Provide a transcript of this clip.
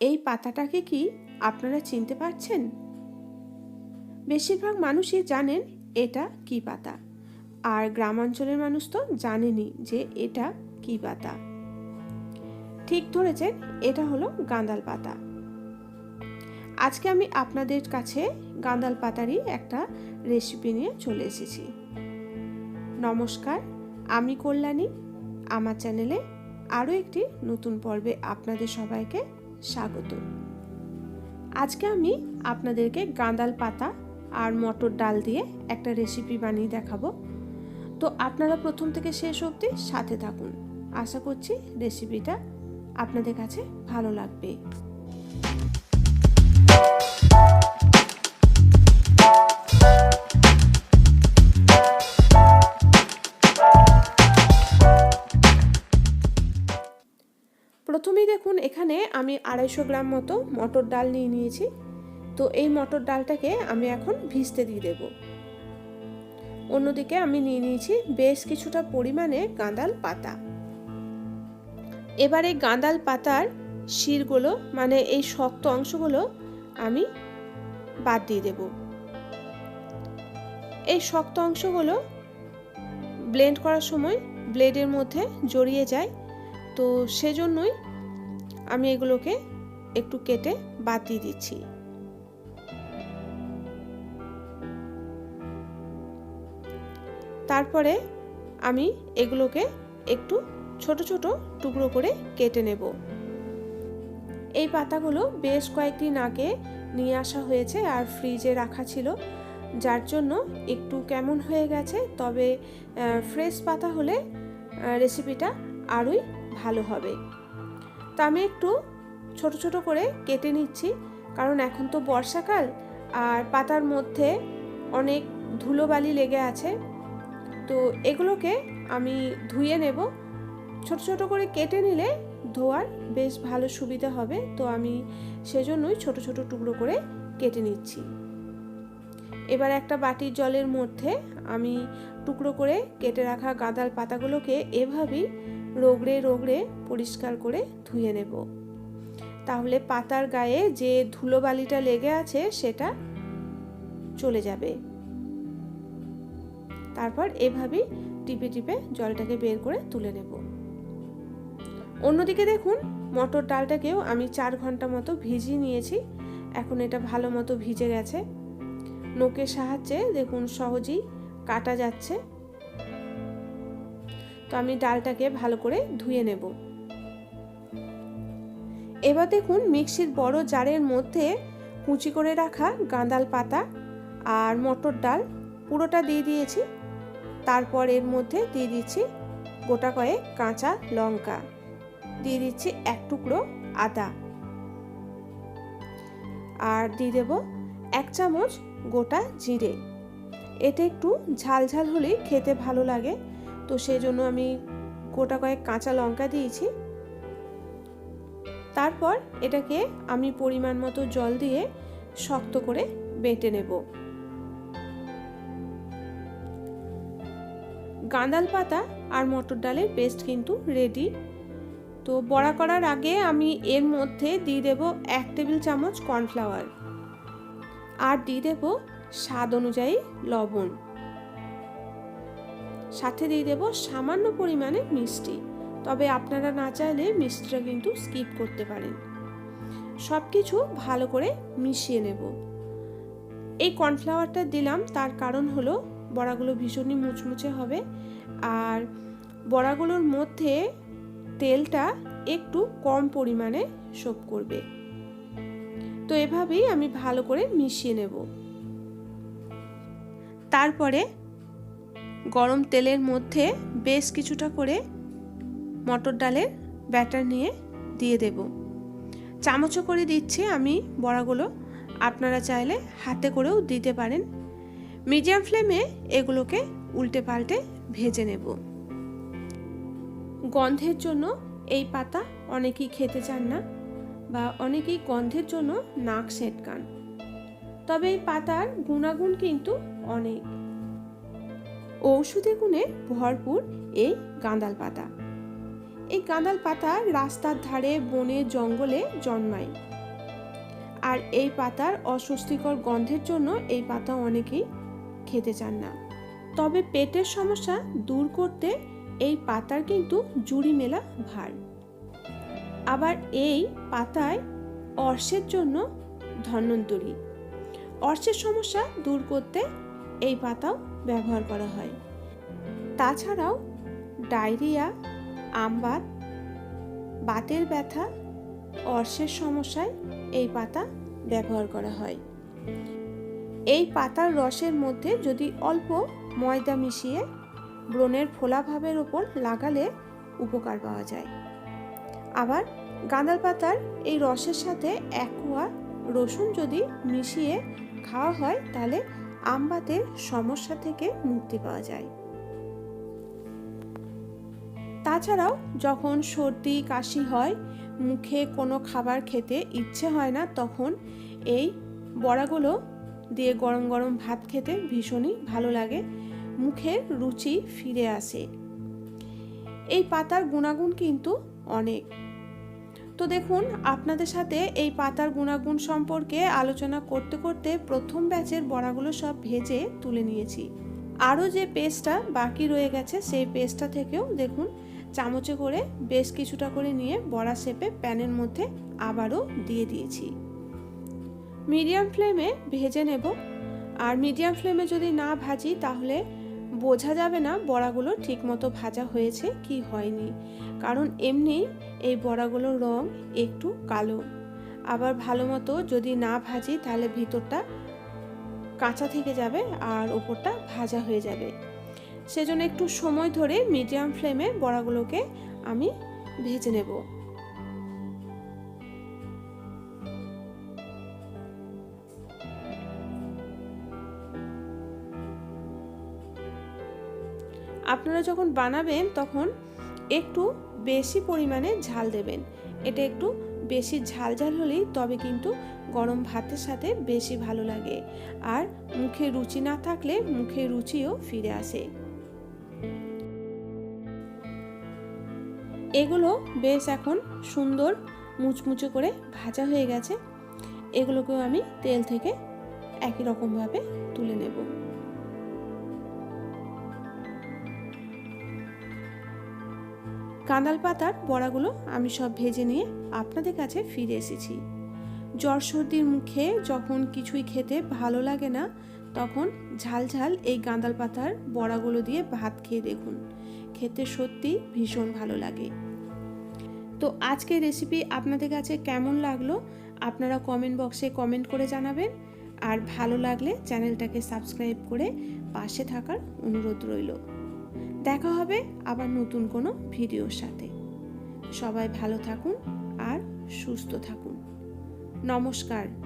এই পাতাটাকে কি আপনারা চিনতে পারছেন? বেশিরভাগ মানুষই জানেন এটা কি পাতা। আর গ্রামাঞ্চলের মানুষ তো জানেনই যে এটা কি পাতা। ঠিক ধরেছেন, এটা হলো গাঁদাল পাতা। আজকে আমি আপনাদের কাছে গাঁদাল পাতারই একটা রেসিপি নিয়ে চলে এসেছি। নমস্কার, আমি কল্যাণী। আমার চ্যানেলে আরও একটি নতুন পর্বে আপনাদের সবাইকে স্বাগত। আজকে আমি আপনাদেরকে গাঁদাল পাতা আর মটর ডাল দিয়ে একটা রেসিপি বানিয়ে দেখাবো। তো আপনারা প্রথম থেকে শেষ অবধি সাথে থাকুন। আশা করছি রেসিপিটা আপনাদের কাছে ভালো লাগবে। আড়াইশো গ্রাম মতো মটর ডাল নিয়ে নিয়েছি। তো এই মটর ডালটাকে আমি এখন ভিজতে দিয়ে দেব। অন্যদিকে আমি নিয়ে নিয়েছি বেশ কিছুটা পরিমাণে গাঁদাল পাতা। এবারে গাঁদাল পাতার শিরগুলো মানে এই শক্ত অংশগুলো আমি বাদ দিয়ে দেব। এই শক্ত অংশগুলো ব্লেন্ড করার সময় ব্লেডের মধ্যে জড়িয়ে যায়। তো সেজন্যই আমি এগুলোকে একটু কেটে বাদ দিয়ে দিচ্ছি। তারপরে আমি এগুলোকে একটু ছোট ছোট টুকরো করে কেটে নেব। এই পাতাগুলো বেশ কয়েকদিন আগে নিয়ে আসা হয়েছে আর ফ্রিজে রাখা ছিল, যার জন্য একটু কেমন হয়ে গেছে, তবে ফ্রেশ পাতা হলে রেসিপিটা আরোই ভালো হবে। তো আমি একটু ছোট ছোট করে কেটে নিচ্ছি। কারণ এখন তো বর্ষাকাল আর পাতার মধ্যে অনেক ধুলোবালি লেগে আছে। তো এগুলোকে আমি ধুয়ে নেব। ছোট ছোট করে কেটে নিলে ধোয়ার বেশ ভালো সুবিধা হবে। তো আমি সেজন্যই ছোট ছোট টুকরো করে কেটে নিচ্ছি। এবার একটা বাটির জলের মধ্যে আমি টুকরো করে কেটে রাখা গাঁদাল পাতাগুলোকে এভাবেই রোগড়ে রোগড়ে পরিষ্কার করে ধুয়ে নেব। তাহলে পাতার গায়ে যে ধুলোবালিটা লেগে আছে সেটা চলে যাবে। তারপর এভাবেই টিপে টিপে জলটাকে বের করে তুলে নেব। অন্যদিকে দেখুন, মটর ডালটাকেও আমি চার ঘণ্টা মতো ভিজিয়ে নিয়েছি। এখন এটা ভালো মতো ভিজে গেছে। নোকের সাহায্যে দেখুন সহজেই কাটা যাচ্ছে। তো আমি ডালটাকে ভালো করে ধুয়ে নেব। এবার দেখুন মিক্সির বড় জারের মধ্যে কুচি করে রাখা গাঁদাল পাতা আর মটর ডাল পুরোটা দিয়ে দিয়েছি। তারপর এর মধ্যে দিয়ে দিচ্ছি গোটা কয়েক কাঁচা লঙ্কা। দিয়ে দিচ্ছি এক টুকরো আদা। আর দিয়ে দেব এক চামচ গোটা জিরে। এটা একটু ঝাল ঝাল হলেই খেতে ভালো লাগে। তো সেই জন্য আমি গোটা কয়েক কাঁচা লঙ্কা দিয়েছি। তারপর এটাকে আমি পরিমাণ মতো জল দিয়ে শক্ত করে বেটে নেব। গাঁদাল পাতা আর মটর ডালের পেস্ট কিন্তু রেডি তো বড়া করার আগে আমি এর মধ্যে দিয়ে দেব এক টেবিল চামচ কর্নফ্লাওয়ার। আর দিয়ে দেব স্বাদ অনুযায়ী লবণ। সাথে দিয়ে দেব সামান্য পরিমাণে মিষ্টি। তবে আপনারা না চাইলে মিষ্টিটা কিন্তু স্কিপ করতে পারেন। সব কিছু ভালো করে মিশিয়ে নেব। এই কর্নফ্লাওয়ারটা দিলাম, তার কারণ হলো বড়াগুলো ভীষণই মুচমুচে হবে। আর বড়াগুলোর মধ্যে তেলটা একটু কম পরিমাণে শোপ করবে। তো এভাবেই আমি ভালো করে মিশিয়ে নেব। তারপরে গরম তেলের মধ্যে বেশ কিছুটা করে মটর ডালের ব্যাটার নিয়ে দিয়ে দেব। চামচও করে দিচ্ছি আমি বড়াগুলো। আপনারা চাইলে হাতে করেও দিতে পারেন। মিডিয়াম ফ্লেমে এগুলোকে উল্টে পাল্টে ভেজে নেব। গন্ধের জন্য এই পাতা অনেকেই খেতে চান না বা অনেকেই গন্ধের জন্য নাক সেটকান। তবে এই পাতার গুণাগুণ কিন্তু অনেক। ঔষধি গুণে ভরপুর এই গাঁদাল পাতা। এই গাঁদাল পাতা রাস্তার ধারে বনে জঙ্গলে জন্মায়। আর এই পাতার অস্বস্তিকর গন্ধের জন্য এই পাতা অনেকেই খেতে চান না। তবে পেটের সমস্যা দূর করতে এই পাতার কিন্তু জুড়ি মেলা ভার। আবার এই পাতায় অর্শের জন্য ধন্বন্তরী। অর্শের সমস্যা দূর করতে এই পাতাও ব্যবহার করা হয়। তাছাড়াও ডায়রিয়া, আমবাত, বাতের ব্যথা, অর্শের সমস্যায় এই পাতা ব্যবহার করা হয়। এই পাতার রসের মধ্যে যদি অল্প ময়দা মিশিয়ে ব্রণের ফোলাভাবের ওপর লাগালে উপকার পাওয়া যায়। আবার গাঁদাল পাতার এই রসের সাথে একোয়া রসুন যদি মিশিয়ে খাওয়া হয় তাহলে আমবাতের সমস্যা থেকে মুক্তি পাওয়া যায়। তাছাড়াও যখন সর্দি, কাশি হয়, মুখে কোনো খাবার খেতে ইচ্ছে হয় না, তখন এই বড়াগুলো দিয়ে গরম গরম ভাত খেতে ভীষণই ভালো লাগে। মুখের রুচি ফিরে আসে। এই পাতার গুণাগুণ কিন্তু অনেক। তো দেখুন, আপনাদের সাথে এই পাতার গুণাগুণ সম্পর্কে আলোচনা করতে করতে প্রথম ব্যাচের বড়াগুলো সব ভেজে তুলে নিয়েছি। আরও যে পেস্টটা বাকি রয়ে গেছে, সেই পেস্টটা থেকেও দেখুন, চামচে করে বেশ কিছুটা করে নিয়ে বড়া শেপে প্যানের মধ্যে আবারও দিয়ে দিয়েছি। মিডিয়াম ফ্লেমে ভেজে নেব। আর মিডিয়াম ফ্লেমে যদি না ভাজি, তাহলে বোঝা যাবে না বড়াগুলো ঠিকমতো ভাজা হয়েছে কি হয়নি। কারণ এমনি এই বড়াগুলোর রং একটু কালো। আবার ভালো মতো যদি না ভাজি তাহলে ভিতরটা কাঁচা থেকে যাবে আর ওপরটা ভাজা হয়ে যাবে। সেজন্য একটু সময় ধরে মিডিয়াম ফ্লেমে বড়াগুলোকে আমি ভেজে নেব। আপনারা যখন বানাবেন, তখন একটু বেশি পরিমাণে ঝাল দেবেন। এটা একটু বেশি ঝাল ঝাল হলেই তবে কিন্তু গরম ভাতের সাথে বেশি ভালো লাগে। আর মুখে রুচি না থাকলে মুখে রুচিও ফিরে আসে। এগুলো বেশ এখন সুন্দর মুচমুচে করে ভাজা হয়ে গেছে। এগুলোকেও আমি তেল থেকে একই রকমভাবে তুলে নেব। কাঁদাল পাতার বড়াগুলো আমি সব ভেজে নিয়ে আপনাদের কাছে ফিরে এসেছি। জ্বর সর্দির মুখে যখন কিছুই খেতে ভালো লাগে না, তখন ঝাল ঝাল এই গাঁদাল পাতার বড়াগুলো দিয়ে ভাত খেয়ে দেখুন। খেতে সত্যি ভীষণ ভালো লাগে। তো আজকের রেসিপি আপনাদের কাছে কেমন লাগল? আপনারা কমেন্ট বক্সে কমেন্ট করে জানাবেন। আর ভালো লাগলে চ্যানেলটাকে সাবস্ক্রাইব করে পাশে থাকার অনুরোধ রইল। দেখা হবে আবার নতুন কোনো ভিডিওর সাথে। সবাই ভালো থাকুন আর সুস্থ থাকুন। নমস্কার।